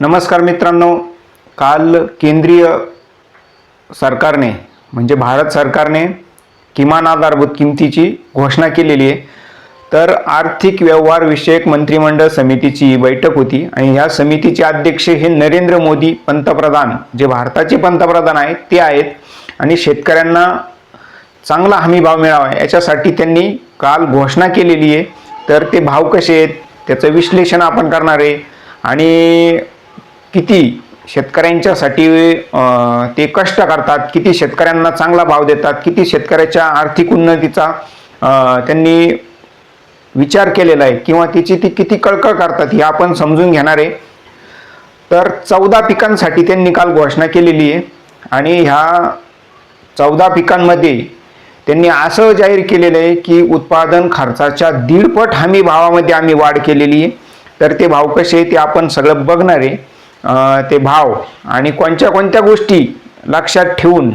नमस्कार मित्रांनो काल केंद्रीय सरकारने म्हणजे भारत सरकारने किमान आधारभूत किमतीची घोषणा केलेली आहे. तर आर्थिक व्यवहार विषयक मंत्रिमंडळ समितीची बैठक होती आणि ह्या समितीचे अध्यक्ष हे नरेंद्र मोदी पंतप्रधान जे भारताचे पंतप्रधान आहेत ते आहेत. आणि शेतकऱ्यांना चांगला हमीभाव मिळावा याच्यासाठी त्यांनी काल घोषणा केलेली आहे. तर ते भाव कसे आहेत त्याचं विश्लेषण आपण करणार आहे. आणि किती शेतकऱ्यांच्यासाठी ते कष्ट करतात किती शेतकऱ्यांना चांगला भाव देतात किती शेतकऱ्याच्या आर्थिक उन्नतीचा त्यांनी विचार केलेला आहे किंवा तिची ती किती कळकळ करतात हे आपण समजून घेणार आहे. तर चौदा पिकांसाठी त्यांनी काल घोषणा केलेली आहे आणि ह्या चौदा पिकांमध्ये त्यांनी असं जाहीर केलेलं आहे की उत्पादन खर्चाच्या दीडपट हमी भावामध्ये आम्ही वाढ केलेली आहे. तर ते भाव कसे आहे ते आपण सगळं बघणार आहे. ते भाव आणि कोणत्या कोणत्या गोष्टी लक्षात ठेवून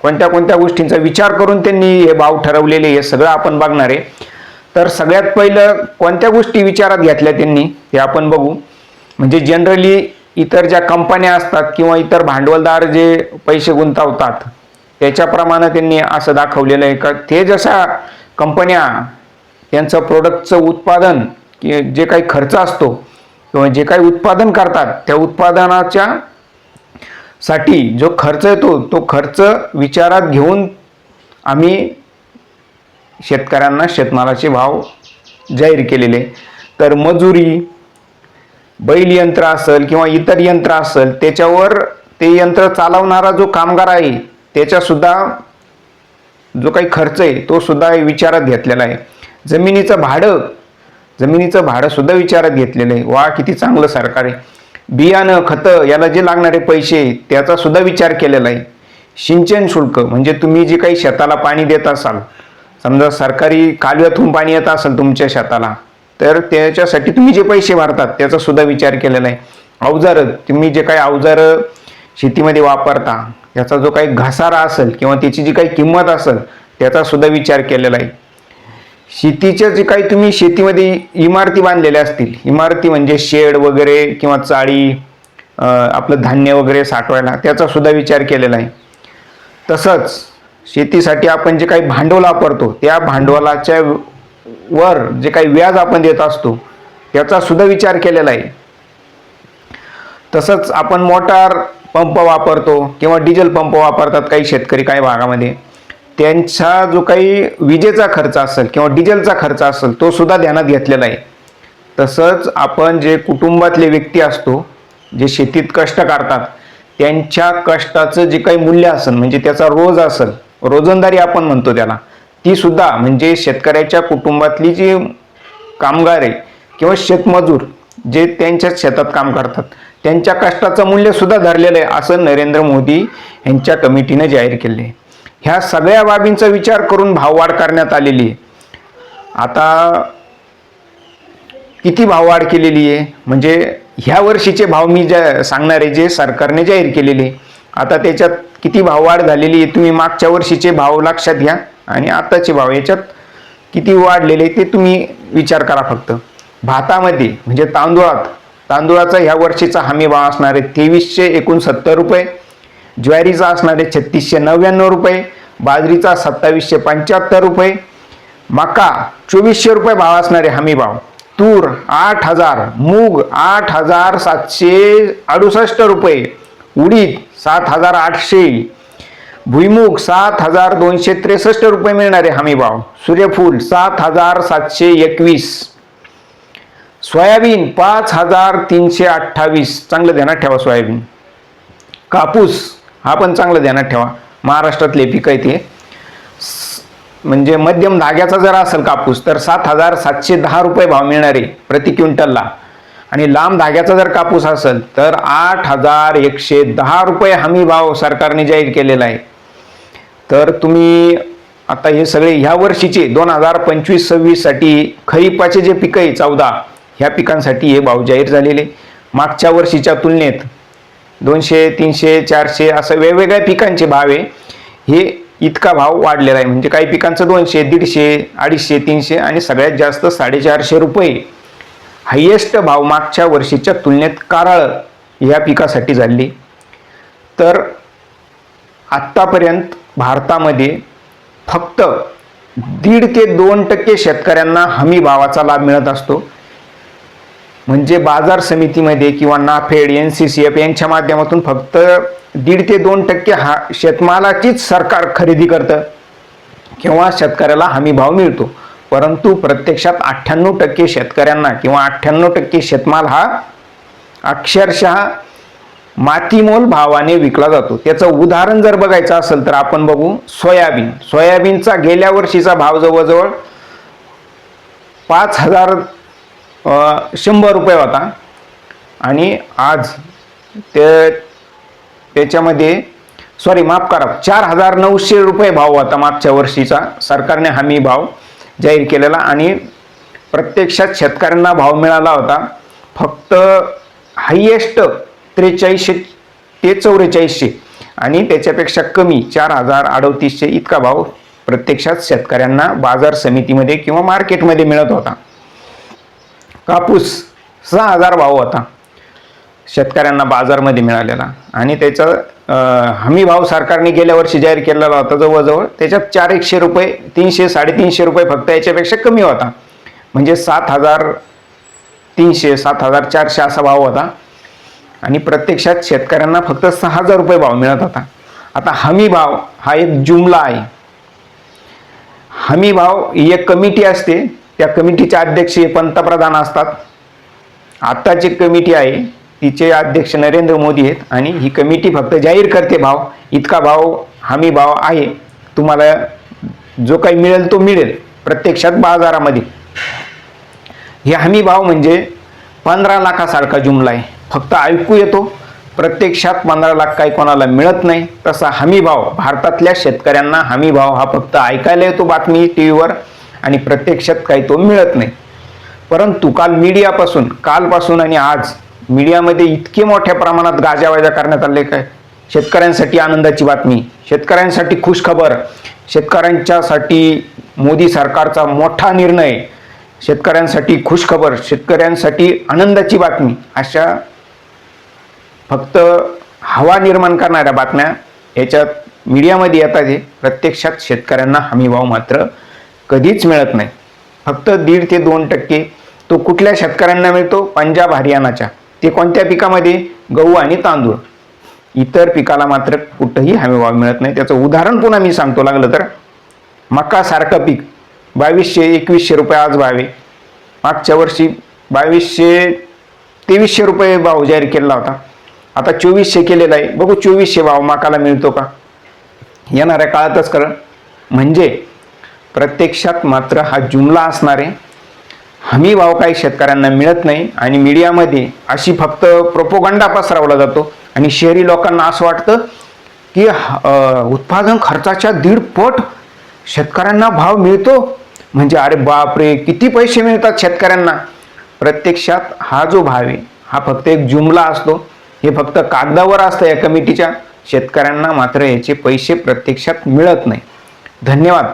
कोणत्या कोणत्या गोष्टींचा विचार करून त्यांनी हे भाव ठरवलेले हे सगळं आपण बघणार आहे. तर सगळ्यात पहिलं कोणत्या गोष्टी विचारात घेतल्या त्यांनी हे आपण बघू. म्हणजे जनरली इतर ज्या कंपन्या असतात किंवा इतर भांडवलदार जे पैसे गुंतवतात त्याच्याप्रमाणे त्यांनी असं दाखवलेलं आहे का ते जशा कंपन्या त्यांचं प्रोडक्टचं उत्पादन जे काही खर्च असतो किंवा जे काही उत्पादन करतात त्या उत्पादनाच्या साठी जो खर्च येतो तो खर्च विचारात घेऊन आम्ही शेतकऱ्यांना शेतमालाचे भाव जाहीर केलेले. तर मजुरी बैल यंत्र असेल किंवा इतर यंत्र असेल त्याच्यावर ते यंत्र चालवणारा जो कामगार आहे त्याच्यासुद्धा जो काही खर्च आहे तो सुद्धा विचारात घेतलेला आहे. जमिनीचं भाडं जमिनीचं भाडं सुद्धा विचारात घेतलेलं आहे. वा किती चांगलं सरकार आहे. बियाणं खतं याला जे लागणारे पैसे त्याचा सुद्धा विचार केलेला आहे. सिंचन शुल्क म्हणजे तुम्ही जे काही शेताला पाणी देत असाल समजा सरकारी कालव्यातून पाणी येत असेल तुमच्या शेताला तर त्याच्यासाठी तुम्ही जे पैसे भरतात त्याचा सुद्धा विचार केलेला आहे. अवजारं तुम्ही जे काही अवजारं शेतीमध्ये वापरता याचा जो काही घसारा असेल किंवा त्याची जी काही किंमत असेल त्याचा सुद्धा विचार केलेला आहे. शेतीच्या जे काही तुम्ही शेतीमध्ये इमारती बांधलेल्या असतील इमारती म्हणजे शेड वगैरे किंवा चाळी आपलं धान्य वगैरे साठवायला त्याचा सुद्धा विचार केलेला आहे. तसंच शेतीसाठी आपण जे काही भांडवल वापरतो त्या भांडवलाच्या वर जे काही व्याज आपण देत असतो त्याचा सुद्धा विचार केलेला आहे. तसंच आपण मोटार पंप वापरतो किंवा डिझेल पंप वापरतात काही शेतकरी काही भागामध्ये. त्यांचा जो काही विजेचा खर्च असेल किंवा डिझेलचा खर्च असेल तो सुद्धा ध्यानात घेतलेला आहे तसंच आपण जे कुटुंबातले व्यक्ती असतो जे शेतीत कष्ट करतात त्यांच्या कष्टाचं जे काही मूल्य असेल म्हणजे त्याचा रोज असेल रोजंदारी आपण म्हणतो त्याला ती सुद्धा म्हणजे शेतकऱ्याच्या कुटुंबातली जी कामगार आहे किंवा शेतमजूर जे त्यांच्या शेतात काम करतात त्यांच्या कष्टाचं मूल्य सुद्धा धरलेलं आहे असं नरेंद्र मोदी यांच्या कमिटीनं जाहीर केले आहे ह्या सगळ्या बाबींचा विचार करून भाववाढ करण्यात आलेली आहे. आता किती भाववाढ केलेली आहे? म्हणजे ह्या वर्षीचे भाव मी ज्या सांगणार आहे जे सरकारने जाहीर केलेले आता त्याच्यात किती भाववाढ झालेली आहे तुम्ही मागच्या वर्षीचे भाव लक्षात घ्या आणि आताचे भाव. याच्यात किती वाढलेले ते तुम्ही विचार करा फक्त. भातामध्ये म्हणजे तांदूळात तांदूळाचा ह्या वर्षीचा हमी भाव असणार आहे तेवीसशे एकोणसत्तर रुपये. ज्वारीचा असणार आहे छत्तीसशे नव्याण्णव रुपये बाजरीचा सत्तावीसशे पंच्याहत्तर रुपये मका चोवीसशे रुपये भाव असणारे हमी भाव. तूर आठ हजार मूग आठ हजार सातशे अडुसष्ट रुपये उडीद सात हजार आठशे भुईमुग सात हजार दोनशे त्रेसष्ट रुपये मिळणारे हमी भाव. सूर्यफूल सात हजार सातशे एकवीस. सोयाबीन पाच हजार तीनशे अठ्ठावीस. चांगलं ध्यानात ठेवा सोयाबीन. कापूस हा पण चांगलं ध्यानात ठेवा. महाराष्ट्रातले पिकं आहे ते. स- म्हणजे मध्यम धाग्याचा जर असेल कापूस तर सात हजार सातशे दहा रुपये भाव मिळणार आहे प्रति क्विंटलला. आणि लांब धाग्याचा जर कापूस असेल तर आठ हजार एकशे दहा रुपये हमी भाव सरकारने जाहीर केलेला आहे. तर तुम्ही आता हे सगळे ह्या वर्षीचे दोन हजार पंचवीस सव्वीससाठी खरीपाचे जे पिकं आहे चौदा ह्या पिकांसाठी हे भाव जाहीर झालेले. मागच्या वर्षीच्या तुलनेत दोनशे तीनशे चारशे असं वेगवेगळ्या पिकांचे भाव आहे. हे इतका भाव वाढलेला आहे. म्हणजे काही पिकांचं दोनशे दीडशे अडीचशे तीनशे आणि सगळ्यात जास्त साडेचारशे रुपये. हायेस्ट भाव मागच्या वर्षीच्या तुलनेत कारळ या पिकासाठी झाली. तर आत्तापर्यंत भारतामध्ये फक्त दीड ते दोन टक्के शेतकऱ्यांना हमी भावाचा लाभ मिळत असतो. म्हणजे बाजार समितीमध्ये किंवा NAFED N C C F यांच्या माध्यमातून फक्त दीड ते दोन टक्के हा शेतमालाचीच सरकार खरेदी करतं किंवा शेतकऱ्याला हमी भाव मिळतो. परंतु प्रत्यक्षात अठ्ठ्याण्णव टक्के शेतकऱ्यांना किंवा अठ्ठ्याण्णव टक्के शेतमाल हा अक्षरशः मातीमोल भावाने विकला जातो. त्याचं उदाहरण जर बघायचं असेल तर आपण बघू सोयाबीन. सोयाबीनचा गेल्या वर्षीचा भाव जवळजवळ पाच हजार शंभर रुपये होता. आणि आज ते त्याच्यामध्ये सॉरी माफ करा चार हजार नऊशे रुपये भाव होता मागच्या वर्षीचा. सरकारने हमी भाव जाहीर केलेला आणि प्रत्यक्षात शेतकऱ्यांना भाव मिळाला होता. फक्त हायेस्ट त्रेचाळीसशे ते चौवेचाळीसशे आणि त्याच्यापेक्षा कमी चार हजार अडतीसशे इतका भाव प्रत्यक्षात शेतकऱ्यांना बाजार समितीमध्ये किंवा मार्केटमध्ये मिळत होता. कापूस सहा हजार भाव होता. शेतकऱ्यांना बाजारमध्ये मिळालेला. आणि त्याचा हमी भाव सरकारने गेल्या वर्षी जाहीर केलेला होता जवळजवळ. त्याच्यात चार एकशे रुपये तीनशे साडेतीनशे रुपये फक्त याच्यापेक्षा कमी होता. म्हणजे सात हजार तीनशे सात हजार चारशे असा भाव होता. आणि प्रत्यक्षात शेतकऱ्यांना फक्त सहा हजार रुपये भाव मिळत होता. आता हमी भाव हा एक जुमला आहे. हमी भाव ही एक कमिटी असते. त्या कमिटीचे अध्यक्ष हे पंतप्रधान असतात. आत्ताची कमिटी आहे तिचे अध्यक्ष नरेंद्र मोदी आहेत आणि ही कमिटी फक्त जाहीर करते भाव इतका भाव हमी भाव आहे. तुम्हाला जो काही मिळेल तो मिळेल प्रत्यक्षात बाजारामध्ये. हे हमी भाव म्हणजे पंधरा लाखासारखा जुमला आहे. फक्त ऐकू येतो प्रत्यक्षात पंधरा लाख काही कोणाला मिळत नाही तसा हमी भाव भारतातल्या शेतकऱ्यांना हमी भाव हा फक्त ऐकायला येतो बातमी टी व्हीवर आणि प्रत्यक्षात काही तो मिळत नाही. परंतु काल मीडियापासून कालपासून आणि आज मीडियामध्ये इतके मोठ्या प्रमाणात गाजावाजा करण्यात आले काय? शेतकऱ्यांसाठी आनंदाची बातमी. शेतकऱ्यांसाठी खुशखबर. शेतकऱ्यांच्यासाठी मोदी सरकारचा मोठा निर्णय. शेतकऱ्यांसाठी खुशखबर. शेतकऱ्यांसाठी आनंदाची बातमी. अशा फक्त हवा निर्माण करणाऱ्या बातम्या याच्यात मीडियामध्ये येतात हे. प्रत्यक्षात शेतकऱ्यांना हमीभाव मात्र कधीच मिळत नाही. फक्त दीड ते दोन टक्के तो कुठल्या शेतकऱ्यांना मिळतो? पंजाब हरियाणाच्या. ते कोणत्या पिकामध्ये? गहू आणि तांदूळ. इतर पिकाला मात्र कुठंही हमीभाव मिळत नाही. त्याचं उदाहरण पुन्हा मी सांगतो. लागलं तर मकासारखं पीक बावीसशे एकवीसशे रुपये आज भावे. मागच्या वर्षी बावीसशे तेवीसशे रुपये भाव जाहीर केलेला होता. आता चोवीसशे केलेला आहे. बघू चोवीसशे भाव मकाला मिळतो का? येणाऱ्या काळातच कर म्हणजे प्रत्यक्षात मात्र हा जुमला असणार आहे. हमी भाव काही शेतकऱ्यांना मिळत नाही आणि मीडियामध्ये अशी फक्त प्रोपोगंडा पसरवला जातो आणि शहरी लोकांना असं वाटतं की उत्पादन खर्चाच्या दीड पट शेतकऱ्यांना भाव मिळतो. म्हणजे अरे बापरे किती पैसे मिळतात शेतकऱ्यांना? प्रत्यक्षात हा जो भाव आहे हा फक्त एक जुमला असतो. हे फक्त कागदावर असतं या कमिटीच्या. शेतकऱ्यांना मात्र याचे पैसे प्रत्यक्षात मिळत नाही. धन्यवाद.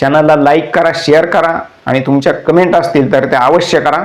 चॅनलला लाईक करा शेअर करा आणि तुमच्या कमेंट असतील तर त्या अवश्य करा.